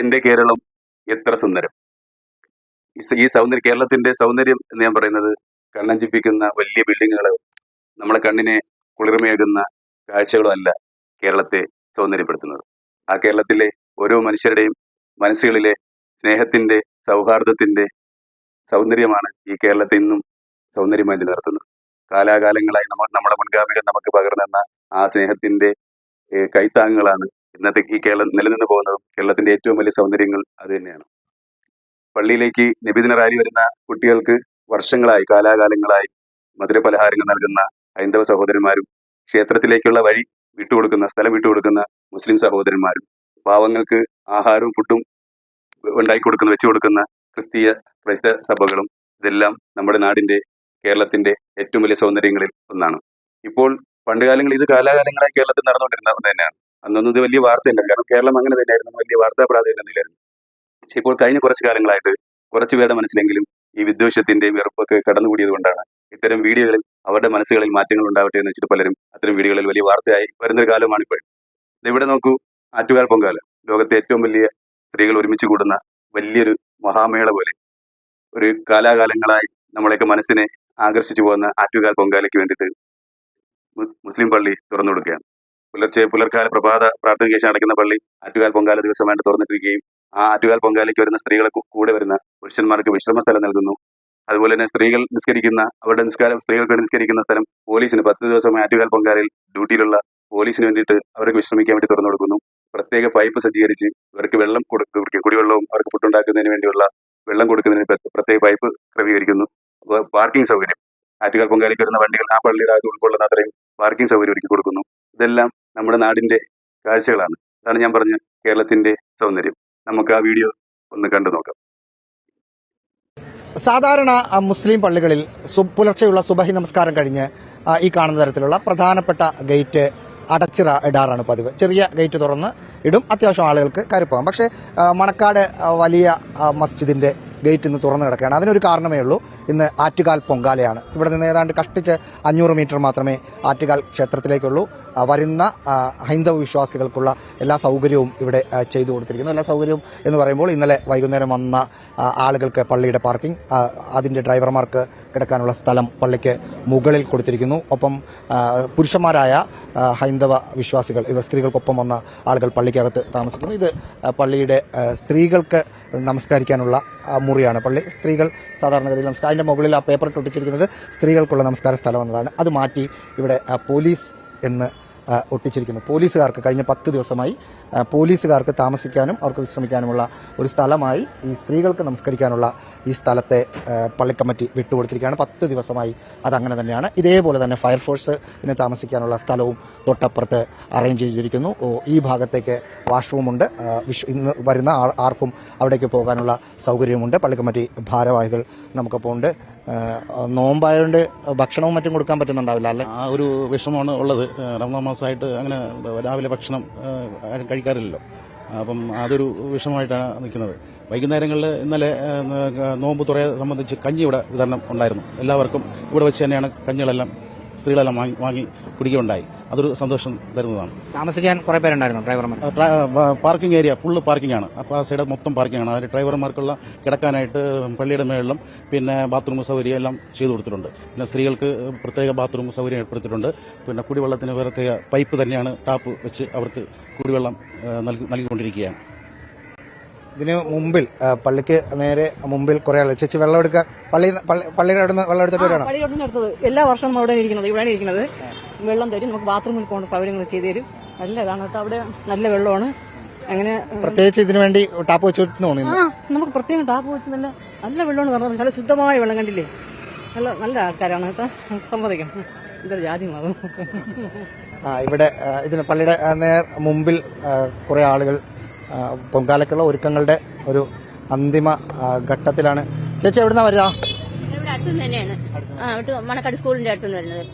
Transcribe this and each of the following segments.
എന്റെ കേരളം എത്ര സുന്ദരം. ഈ സൗന്ദര്യം കേരളത്തിന്റെ സൗന്ദര്യം എന്ന് ഞാൻ പറയുന്നത് കണ്ണഞ്ചിപ്പിക്കുന്ന വലിയ ബിൽഡിങ്ങുകളോ നമ്മളെ കണ്ണിനെ കുളിർമയേകുന്ന കാഴ്ചകളോ അല്ല കേരളത്തെ സൗന്ദര്യപ്പെടുത്തുന്നത്. ആ കേരളത്തിലെ ഓരോ മനുഷ്യരുടെയും മനസ്സുകളിലെ സ്നേഹത്തിന്റെ സൗഹാർദ്ദത്തിന്റെ സൗന്ദര്യമാണ് ഈ കേരളത്തെ ഇന്നും സൗന്ദര്യമായി നിലനിർത്തുന്നത്. കാലാകാലങ്ങളായി നമ്മൾ നമ്മുടെ മുൻഗാമികൾ നമുക്ക് പകർന്നു തന്ന ആ സ്നേഹത്തിന്റെ കൈത്താങ്ങുകളാണ് ഇന്നത്തെ ഈ കേരളം നിലനിന്ന് പോകുന്നതും കേരളത്തിന്റെ ഏറ്റവും വലിയ സൗന്ദര്യങ്ങൾ അത് തന്നെയാണ്. പള്ളിയിലേക്ക് നിബിദിന റാലി വരുന്ന കുട്ടികൾക്ക് വർഷങ്ങളായി കാലാകാലങ്ങളായി മധുര പലഹാരങ്ങൾ നൽകുന്ന ഹൈന്ദവ സഹോദരന്മാരും ക്ഷേത്രത്തിലേക്കുള്ള വഴി വിട്ടുകൊടുക്കുന്ന സ്ഥലം വിട്ടുകൊടുക്കുന്ന മുസ്ലിം സഹോദരന്മാരും പാവങ്ങൾക്ക് ആഹാരവും ഫുഡും ഉണ്ടാക്കി കൊടുക്കുന്ന വെച്ചു കൊടുക്കുന്ന ക്രിസ്തീയ ക്രൈസ്തവ സഭകളും ഇതെല്ലാം നമ്മുടെ നാടിന്റെ കേരളത്തിന്റെ ഏറ്റവും വലിയ സൗന്ദര്യങ്ങളിൽ ഒന്നാണ്. ഇപ്പോൾ പണ്ടുകാലങ്ങളിൽ ഇത് കാലാകാലങ്ങളായി കേരളത്തിൽ നടന്നുകൊണ്ടിരുന്ന തന്നെയാണ്. അന്നൊന്നും ഇത് വലിയ വാർത്തയല്ല. കാരണം കേരളം അങ്ങനെ തന്നെയായിരുന്നു. വലിയ വാർത്താ പ്രാധാന്യമൊന്നുമില്ലായിരുന്നു പക്ഷെ ഇപ്പോൾ കഴിഞ്ഞ കുറച്ച് കാലങ്ങളായിട്ട് കുറച്ച് പേരുടെ മനസ്സിലെങ്കിലും ഈ വിദ്വേഷത്തിന്റെയും വെറുപ്പൊക്കെ കടന്നുകൂടിയത് കൊണ്ടാണ് ഇത്തരം വീഡിയോകളിൽ അവരുടെ മനസ്സുകളിൽ മാറ്റങ്ങൾ ഉണ്ടാവട്ടെ എന്ന് വെച്ചിട്ട് പലരും അത്തരം വീഡിയോകളിൽ വലിയ വാർത്തയായി വരുന്നൊരു കാലമാണ് ഇപ്പോൾ. ഇവിടെ നോക്കൂ. ആറ്റുകാൽ പൊങ്കാല. ലോകത്തെ ഏറ്റവും വലിയ സ്ത്രീകൾ ഒരുമിച്ച് കൂടുന്ന വലിയൊരു മഹാമേള പോലെ. ഒരു കാലാകാലങ്ങളായി നമ്മളെയൊക്കെ മനസ്സിനെ ആകർഷിച്ചു പോകുന്ന ആറ്റുകാൽ പൊങ്കാലയ്ക്ക് വേണ്ടിയിട്ട് മുസ്ലിം പള്ളി തുറന്നു കൊടുക്കുകയാണ്. പുലർച്ചെ പുലർക്കാല പ്രഭാത പ്രാർത്ഥനയ്ക്ക് ശേഷം അടയ്ക്കുന്ന പള്ളി ആറ്റുകാൽ പൊങ്കാല ദിവസമായിട്ട് തുറന്നിട്ടിരിക്കുകയും ആ ആറ്റുകാൽ പൊങ്കാലയ്ക്ക് വരുന്ന സ്ത്രീകളെ കൂടെ വരുന്ന പുരുഷന്മാർക്ക് വിശ്രമ സ്ഥലം നൽകുന്നു. അതുപോലെ തന്നെ സ്ത്രീകൾ നിസ്കരിക്കുന്ന അവരുടെ നിസ്കാരം സ്ത്രീകൾക്ക് നിസ്കരിക്കുന്ന സ്ഥലം പോലീസിന് പത്ത് ദിവസം ആറ്റുകാൽ പൊങ്കാലയിൽ ഡ്യൂട്ടിയിലുള്ള പോലീസിന് വേണ്ടിയിട്ട് അവർക്ക് വിശ്രമിക്കാൻ വേണ്ടി തുറന്നു കൊടുക്കുന്നു. പ്രത്യേക പൈപ്പ് സജ്ജീകരിച്ച് ഇവർക്ക് വെള്ളം കൊടുക്കും കുടിവെള്ളവും അവർക്ക് പുട്ടുണ്ടാക്കുന്നതിന് വേണ്ടിയുള്ള വെള്ളം കൊടുക്കുന്നതിന് പ്ര- പ്രത്യേക പൈപ്പ് ക്രമീകരിക്കുന്നു. പാർക്കിംഗ് സൗകര്യം. ആറ്റുകാൽ പൊങ്കാലയ്ക്ക് വരുന്ന വണ്ടികൾ ആ പള്ളിയുടെ അകത്ത് ഉൾക്കൊള്ളുന്ന അത്രയും പാർക്കിംഗ് സൗകര്യം ഒരുക്കി കൊടുക്കുന്നു. ഇതെല്ലാം നമ്മുടെ നാടിന്റെ കാഴ്ചകളാണ്. അതാണ് ഞാൻ പറഞ്ഞ കേരളത്തിന്റെ സൗന്ദര്യം. നമുക്ക് ആ വീഡിയോ ഒന്ന് കണ്ടു നോക്കാം. സാധാരണ മുസ്ലിം പള്ളികളിൽ പുലർച്ചെയുള്ള സുബഹി നമസ്കാരം കഴിഞ്ഞ് ഈ കാണുന്ന തരത്തിലുള്ള പ്രധാനപ്പെട്ട ഗേറ്റ് അടച്ചിറ ഇടാറാണ് പതിവ്. ചെറിയ ഗേറ്റ് തുറന്ന് ഇടും. അത്യാവശ്യം ആളുകൾക്ക് കയറിപ്പോകാം പക്ഷേ മണക്കാട് വലിയ മസ്ജിദിന്റെ ഗേറ്റ് ഇന്ന് തുറന്നു കിടക്കുകയാണ്. അതിനൊരു കാരണമേ ഉള്ളൂ. ഇന്ന് ആറ്റുകാൽ പൊങ്കാലയാണ്. ഇവിടെ നിന്ന് ഏതാണ്ട് കഷ്ടിച്ച് അഞ്ഞൂറ് മീറ്റർ മാത്രമേ ആറ്റുകാൽ ക്ഷേത്രത്തിലേക്കുള്ളൂ. വരുന്ന ഹൈന്ദവ വിശ്വാസികൾക്കുള്ള എല്ലാ സൗകര്യവും ഇവിടെ ചെയ്തു കൊടുത്തിരിക്കുന്നു. എല്ലാ സൗകര്യവും എന്ന് പറയുമ്പോൾ ഇന്നലെ വൈകുന്നേരം വന്ന ആളുകൾക്ക് പള്ളിയുടെ പാർക്കിംഗ് അതിന്റെ ഡ്രൈവർമാർക്ക് കിടക്കാനുള്ള സ്ഥലം പള്ളിക്ക് മുകളിൽ കൊടുത്തിരിക്കുന്നു. ഒപ്പം പുരുഷന്മാരായ ഹൈന്ദവ വിശ്വാസികൾ ഇവ സ്ത്രീകൾക്കൊപ്പം വന്ന ആളുകൾ പള്ളിക്കകത്ത് താമസിക്കുന്നു. ഇത് പള്ളിയുടെ സ്ത്രീകൾക്ക് നമസ്കരിക്കാനുള്ള മുറിയാണ് പള്ളി. സ്ത്രീകൾ സാധാരണഗതിയിൽ നമസ്കാരം അതിന്റെ മുകളിൽ ആ പേപ്പർ ഒട്ടിച്ചിരിക്കുന്നത് സ്ത്രീകൾക്കുള്ള നമസ്കാര സ്ഥലം എന്നതാണ്. അത് മാറ്റി ഇവിടെ പോലീസ് എന്ന് ഒട്ടിച്ചിരിക്കുന്നു. പോലീസുകാർക്ക് കഴിഞ്ഞ പത്ത് ദിവസമായി പോലീസുകാർക്ക് താമസിക്കാനും അവർക്ക് വിശ്രമിക്കാനുമുള്ള ഒരു സ്ഥലമായി ഈ സ്ത്രീകൾക്ക് നമസ്കരിക്കാനുള്ള ഈ സ്ഥലത്തെ പള്ളിക്കമ്മറ്റി വിട്ടുകൊടുത്തിരിക്കുകയാണ്. പത്ത് ദിവസമായി അതങ്ങനെ തന്നെയാണ്. ഇതേപോലെ തന്നെ ഫയർഫോഴ്സിന് താമസിക്കാനുള്ള സ്ഥലവും തൊട്ടപ്പുറത്ത് അറേഞ്ച് ചെയ്തിരിക്കുന്നു. ഈ ഭാഗത്തേക്ക് വാഷ്റൂമുണ്ട്. ഇന്ന് വരുന്ന ആർക്കും അവിടേക്ക് പോകാനുള്ള സൗകര്യമുണ്ട്. പള്ളിക്കമ്മിറ്റി ഭാരവാഹികൾ നമുക്കപ്പോൾ ഉണ്ട്. നോമ്പായതുകൊണ്ട് ഭക്ഷണവും മറ്റും കൊടുക്കാൻ പറ്റുന്നുണ്ടാവില്ല അല്ലേ? ആ ഒരു വിഷമമാണ് ഉള്ളത്. രണ്ടാം മാസമായിട്ട് അങ്ങനെ രാവിലെ ഭക്ഷണം കഴിക്കാറില്ലല്ലോ അപ്പം അതൊരു വിഷമമായിട്ടാണ് നിൽക്കുന്നത്. വൈകുന്നേരങ്ങളിൽ ഇന്നലെ നോമ്പ് തുറയെ സംബന്ധിച്ച് കഞ്ഞി ഇവിടെ വിതരണം ഉണ്ടായിരുന്നു. എല്ലാവർക്കും ഇവിടെ വെച്ച് തന്നെയാണ് കഞ്ഞികളെല്ലാം സ്ത്രീകളെല്ലാം വാങ്ങി വാങ്ങി കുടിക്കുകയുണ്ടായി. അതൊരു സന്തോഷം തരുന്നതാണ്. താമസിക്കാൻ കുറെ പേരുണ്ടായിരുന്നു ഡ്രൈവർമാർ. പാർക്കിംഗ് ഏരിയ ഫുള്ള് പാർക്കിംഗ് ആണ് അപ്പോൾ ആ സൈഡ് മൊത്തം പാർക്കിംഗ് ആണ് അവർ ഡ്രൈവർമാർക്കുള്ള കിടക്കാനായിട്ട് പള്ളിയുടെ മേളിലും പിന്നെ ബാത്റൂം സൗകര്യം എല്ലാം ചെയ്തു കൊടുത്തിട്ടുണ്ട്. പിന്നെ സ്ത്രീകൾക്ക് പ്രത്യേക ബാത്റൂം സൗകര്യം ഏർപ്പെടുത്തിയിട്ടുണ്ട്. പിന്നെ കുടിവെള്ളത്തിന് പ്രത്യേക പൈപ്പ് തന്നെയാണ് ടാപ്പ് വെച്ച് അവർക്ക് കുടിവെള്ളം നൽകി നൽകിക്കൊണ്ടിരിക്കുകയാണ്. ഇതിന് മുമ്പിൽ പള്ളിക്ക് നേരെ മുമ്പിൽ കുറെ ആൾ ചേച്ചി വെള്ളം എടുക്കുക പള്ളി പള്ളി- പള്ളിയുടെ അവിടെ നിന്ന് വെള്ളം എടുത്തിട്ട് വരാണോ അടുത്തത് എല്ലാ വർഷവും നമ്മൾ അവിടെ ഇരിക്കുന്നത് ഇവിടെയാണ് ഇരിക്കുന്നത്. വെള്ളം തരും. നമുക്ക് ബാത്റൂമിൽ പോകേണ്ട സൗകര്യങ്ങൾ ചെയ്തു തരും. നല്ല ഇതാണ് കേട്ടോ. അവിടെ നല്ല വെള്ളമാണ്. അങ്ങനെ പ്രത്യേകിച്ച് ഇതിനു വേണ്ടി ടാപ്പ് വെച്ച് തോന്നുന്നു നമുക്ക് പ്രത്യേകം ടാപ്പ് വെച്ച് നല്ല നല്ല വെള്ളമാണ് പറഞ്ഞത്. നല്ല ശുദ്ധമായ വെള്ളം കണ്ടില്ലേ? നല്ല നല്ല ആൾക്കാരാണ് കേട്ടോ. സമ്മതിക്കാം ഇതൊരു ജാതി മതം. ആ ഇവിടെ ഇതിന് പള്ളിയുടെ നേർ മുമ്പിൽ കുറെ ആളുകൾ പൊങ്കാലക്കുള്ള ഒരുക്കങ്ങളുടെ ഒരു അന്തിമ ഘട്ടത്തിലാണ്. ചേച്ചി എവിടുന്നാ വരിക ഇവിടെ അടുത്ത് തന്നെയാണ്. മണക്കാട് സ്കൂളിന്റെ വരുന്നത്.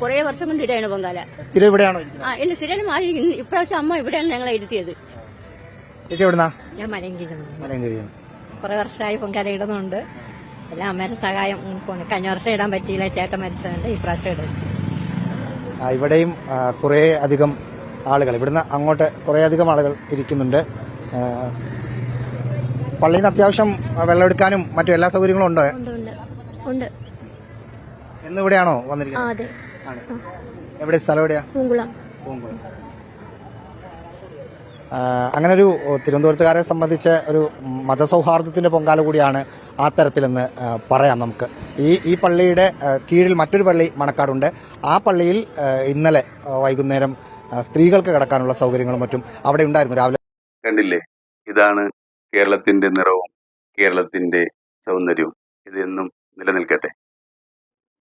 കുറേ വർഷം കൊണ്ട് ഇടയാണ് പൊങ്കാല. സ്ഥിരം ഇവിടെയാണോ ഇരിക്കുന്നത്? ആ ഇല്ല മാറി. ഇപ്രാവശ്യം അമ്മ ഇവിടെയാണ് ഞങ്ങളെ ഇരുത്തിയത്. ചേച്ചി എവിടുന്നാ? ഞാൻ കുറെ വർഷമായി പൊങ്കാല ഇടുന്നുണ്ട്. എല്ലാം അമ്മയുടെ സഹായം കഴിഞ്ഞ വർഷം ഇടാൻ പറ്റിയില്ല. ചേട്ടൻ മരിച്ചതുകൊണ്ട് ഇപ്രാവശ്യം ഇടും. ആ, ഇവിടെയും കുറേ അധികം ആളുകൾ. ഇവിടുന്ന് അങ്ങോട്ട് കുറേയധികം ആളുകൾ ഇരിക്കുന്നുണ്ട്. പള്ളിയിൽ നിന്ന് അത്യാവശ്യം വെള്ളം വെള്ളമെടുക്കാനും മറ്റു എല്ലാ സൗകര്യങ്ങളും ഉണ്ടോ? ഉണ്ട് ഇവിടെയാണോ വന്നിരിക്കുന്നത്. എവിടെ? സ്ഥലം എവിടെയാ? പൂങ്കുളം. അങ്ങനെ ഒരു തിരുവനന്തപുരത്തുകാരെ സംബന്ധിച്ച് ഒരു മതസൗഹാർദ്ദത്തിന്റെ പൊങ്കാല കൂടിയാണ് ആ തരത്തിലെന്ന് പറയാം നമുക്ക്. ഈ ഈ പള്ളിയുടെ കീഴിൽ മറ്റൊരു പള്ളി മണക്കാടുണ്ട്. ആ പള്ളിയിൽ ഇന്നലെ വൈകുന്നേരം സ്ത്രീകൾക്ക് കിടക്കാനുള്ള സൗകര്യങ്ങളും മറ്റും അവിടെ ഉണ്ടായിരുന്നു രാവിലെ. കണ്ടില്ലേ? ഇതാണ് കേരളത്തിന്റെ നിറവും കേരളത്തിന്റെ സൗന്ദര്യവും. ഇതെന്നും നിലനിൽക്കട്ടെ.